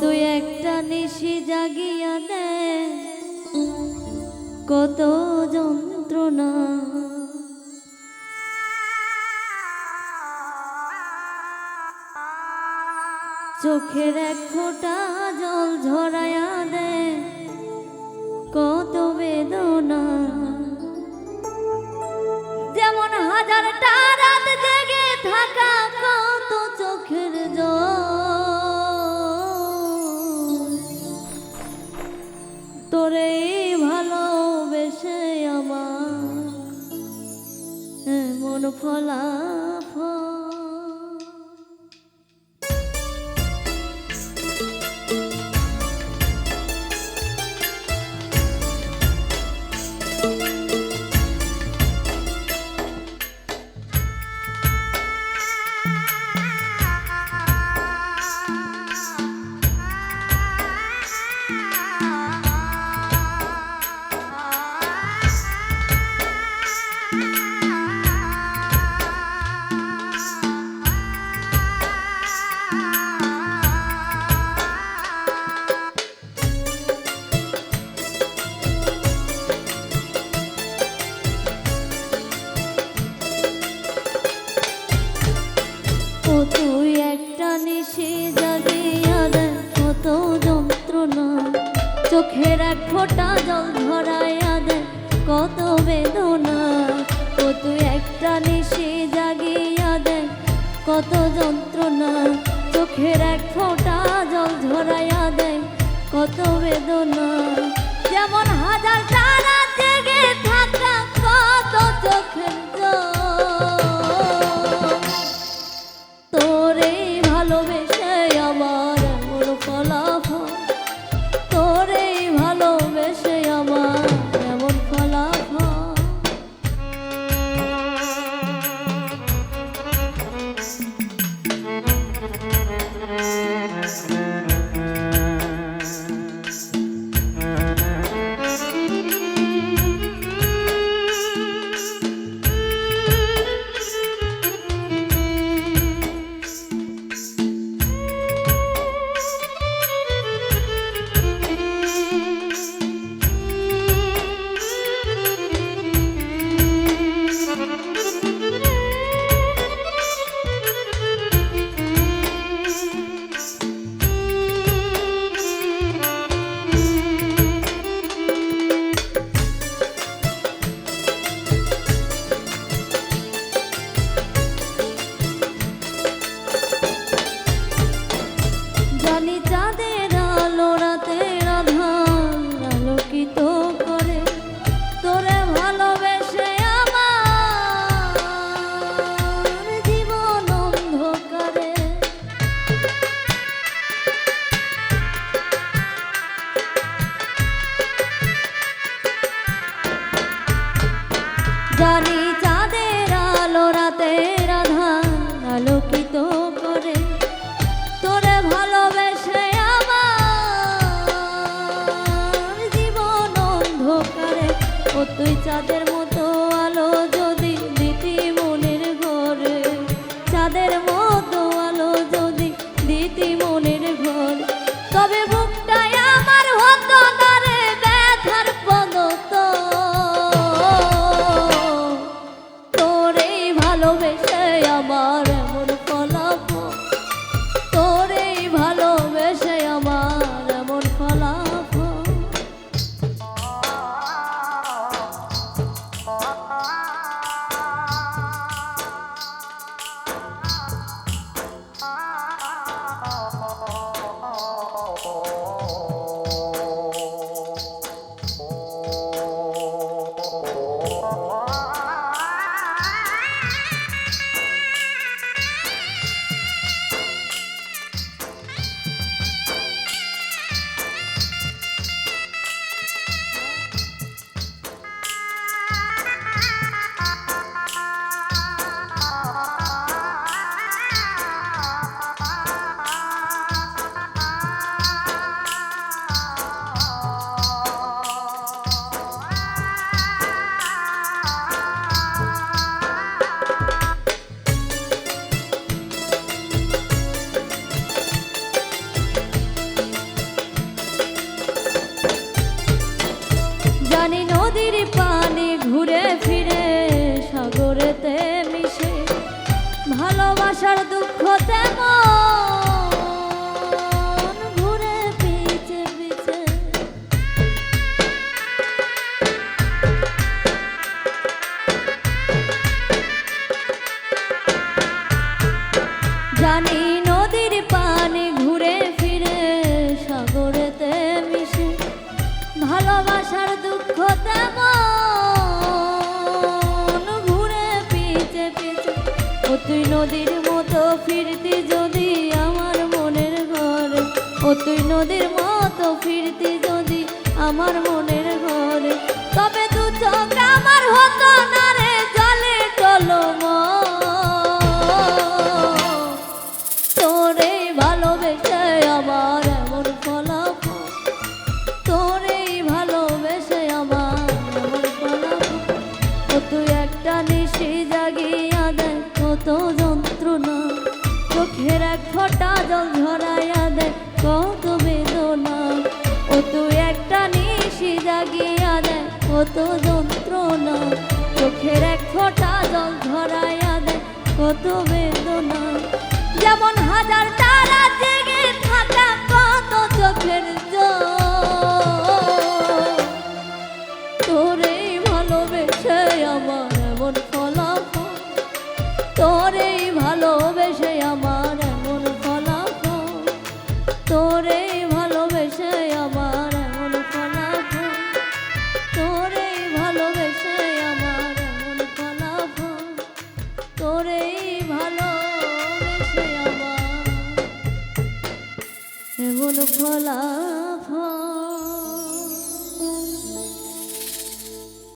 তুই একটা নিশি জাগিয়া দেয় কত যন্ত্রণা। চোখের এক ফোঁটা জল ঝরাইয়া দেয় 落魄了。একটা জল ধরাইয়া দেয়, কত বেদনা। কত একটা নেশে জাগিয়া দেয়, কত যন্ত্রণা। চোখের এক ফোঁটা জল ধরাইয়া দেয়, কত বেদনা। ভালোবাসার দুঃখ তেমন ঘুরে জানি ও তুই নদীর মতো ফিরতি যদি আমার মনের ঘরে। ও তুই নদীর মতো ফিরতি যদি আমার মনের ঘরে। তবে দু চোখ আমার হতো না রে জলে চলো তোরে কত যন্ত্রণা চোখের এক ফোঁটা জল ঝরাইয়া দেয়, কত বেদনা। ও তুই একটা নিশি জাগিয়া দেয়, কত যন্ত্রণা। চোখের এক ফোঁটা জল ঝরাইয়া দেয়, কত বেদনা। যেমন হাজার ভোলা